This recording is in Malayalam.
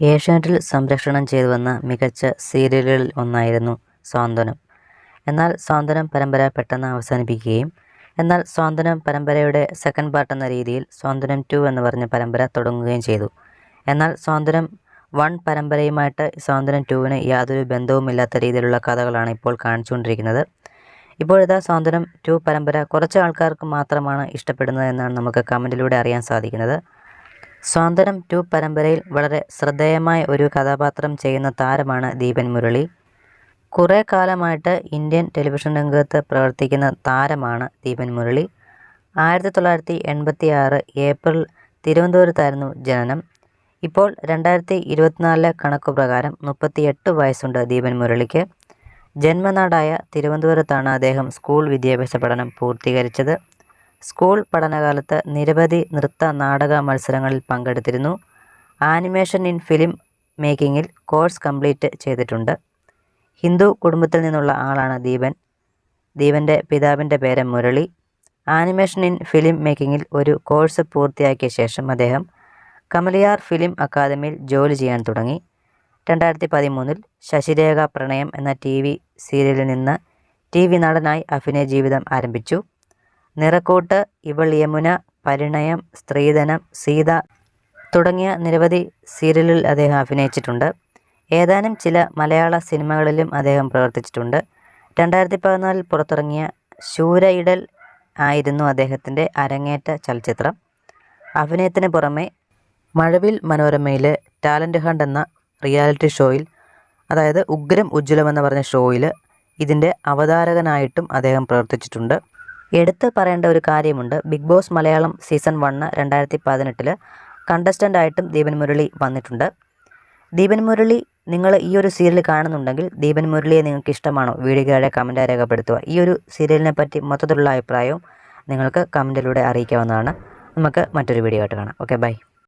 ഏഷ്യാനെറ്റിൽ സംരക്ഷണം ചെയ്തു വന്ന മികച്ച സീരിയലുകളിൽ ഒന്നായിരുന്നു സ്വാന്തനം. എന്നാൽ സ്വാന്തനം പരമ്പര പെട്ടെന്ന് അവസാനിപ്പിക്കുകയും എന്നാൽ സ്വാന്തനം പരമ്പരയുടെ സെക്കൻഡ് പാർട്ട് എന്ന രീതിയിൽ സ്വാന്തനം ടു എന്ന് പറഞ്ഞ പരമ്പര തുടങ്ങുകയും ചെയ്തു. എന്നാൽ സ്വാന്തനം വൺ പരമ്പരയുമായിട്ട് സ്വാന്തനം ടുവിന് യാതൊരു ബന്ധവുമില്ലാത്ത രീതിയിലുള്ള കഥകളാണ് ഇപ്പോൾ കാണിച്ചുകൊണ്ടിരിക്കുന്നത്. ഇപ്പോഴിതാ സ്വാന്തനം ടു പരമ്പര കുറച്ച് ആൾക്കാർക്ക് മാത്രമാണ് ഇഷ്ടപ്പെടുന്നത് എന്നാണ് നമുക്ക് കമന്റിലൂടെ അറിയാൻ സാധിക്കുന്നത്. സ്വാന്തനം ടു പരമ്പരയിൽ വളരെ ശ്രദ്ധേയമായ ഒരു കഥാപാത്രം ചെയ്യുന്ന താരമാണ് ദീപൻ മുരളി. കുറേ കാലമായിട്ട് ഇന്ത്യൻ ടെലിവിഷൻ രംഗത്ത് പ്രവർത്തിക്കുന്ന താരമാണ് ദീപൻ മുരളി. ആയിരത്തി തൊള്ളായിരത്തി എൺപത്തി ആറ് ഏപ്രിൽ തിരുവനന്തപുരത്തായിരുന്നു ജനനം. ഇപ്പോൾ രണ്ടായിരത്തി ഇരുപത്തിനാലിലെ കണക്കു പ്രകാരം മുപ്പത്തിയെട്ട് വയസ്സുണ്ട് ദീപൻ മുരളിക്ക്. ജന്മനാടായ തിരുവനന്തപുരത്താണ് അദ്ദേഹം സ്കൂൾ വിദ്യാഭ്യാസ പഠനം പൂർത്തീകരിച്ചത്. സ്കൂൾ പഠനകാലത്ത് നിരവധി നൃത്ത നാടക മത്സരങ്ങളിൽ പങ്കെടുത്തിരുന്നു. ആനിമേഷൻ ഇൻ ഫിലിം മേക്കിങ്ങിൽ കോഴ്സ് കംപ്ലീറ്റ് ചെയ്തിട്ടുണ്ട്. ഹിന്ദു കുടുംബത്തിൽ നിന്നുള്ള ആളാണ് ദീപൻ. ദീപന്റെ പിതാവിന്റെ പേര് മുരളി. ആനിമേഷൻ ഇൻ ഫിലിം മേക്കിങ്ങിൽ ഒരു കോഴ്സ് പൂർത്തിയാക്കിയ ശേഷം അദ്ദേഹം കമലിയാർ ഫിലിം അക്കാദമിയിൽ ജോലി ചെയ്യാൻ തുടങ്ങി. രണ്ടായിരത്തി പതിമൂന്നിൽ ശശിരേഖ പ്രണയം എന്ന ടി വി സീരിയലിൽ നിന്ന് ടി വി നടനായി അഭിനയ ജീവിതം ആരംഭിച്ചു. നിറക്കൂട്ട് ഇവൾ യമുന പരിണയം സ്ത്രീധനം സീത തുടങ്ങിയ നിരവധി സീരിയലിൽ അദ്ദേഹം അഭിനയിച്ചിട്ടുണ്ട്. ഏതാനും ചില മലയാള സിനിമകളിലും അദ്ദേഹം പ്രവർത്തിച്ചിട്ടുണ്ട്. രണ്ടായിരത്തി പതിനാലിൽ പുറത്തിറങ്ങിയ ശൂരയിടൽ ആയിരുന്നു അദ്ദേഹത്തിന്റെ അരങ്ങേറ്റ ചലച്ചിത്രം. അഭിനയത്തിന് പുറമെ മഴവിൽ മനോരമയിലെ ടാലന്റ് ഹണ്ട് എന്ന റിയാലിറ്റി ഷോയിൽ അതായത് ഉഗ്രം ഉജ്ജ്വലം എന്ന് പറഞ്ഞ ഷോയിൽ ഇതിന്റെ അവതാരകനായിട്ടും അദ്ദേഹം പ്രവർത്തിച്ചിട്ടുണ്ട്. എടുത്ത് പറയേണ്ട ഒരു കാര്യമുണ്ട്. Bigg Boss Malayalam season one രണ്ടായിരത്തി പതിനെട്ടിൽ കണ്ടസ്റ്റന്റായിട്ടും ദീപൻ മുരളി വന്നിട്ടുണ്ട്. ദീപൻ മുരളി നിങ്ങൾ ഈ ഒരു സീരിയൽ കാണുന്നുണ്ടെങ്കിൽ ദീപൻ മുരളിയെ നിങ്ങൾക്ക് ഇഷ്ടമാണോ? വീഡിയോയുടെ കമന്റായി രേഖപ്പെടുത്തുക. ഈ ഒരു സീരിയലിനെ പറ്റി മൊത്തത്തിലുള്ള അഭിപ്രായവും നിങ്ങൾക്ക് കമന്റിലൂടെ അറിയിക്കാവുന്നതാണ്. നമുക്ക് മറ്റൊരു വീഡിയോ ആയിട്ട് കാണാം. Okay bye.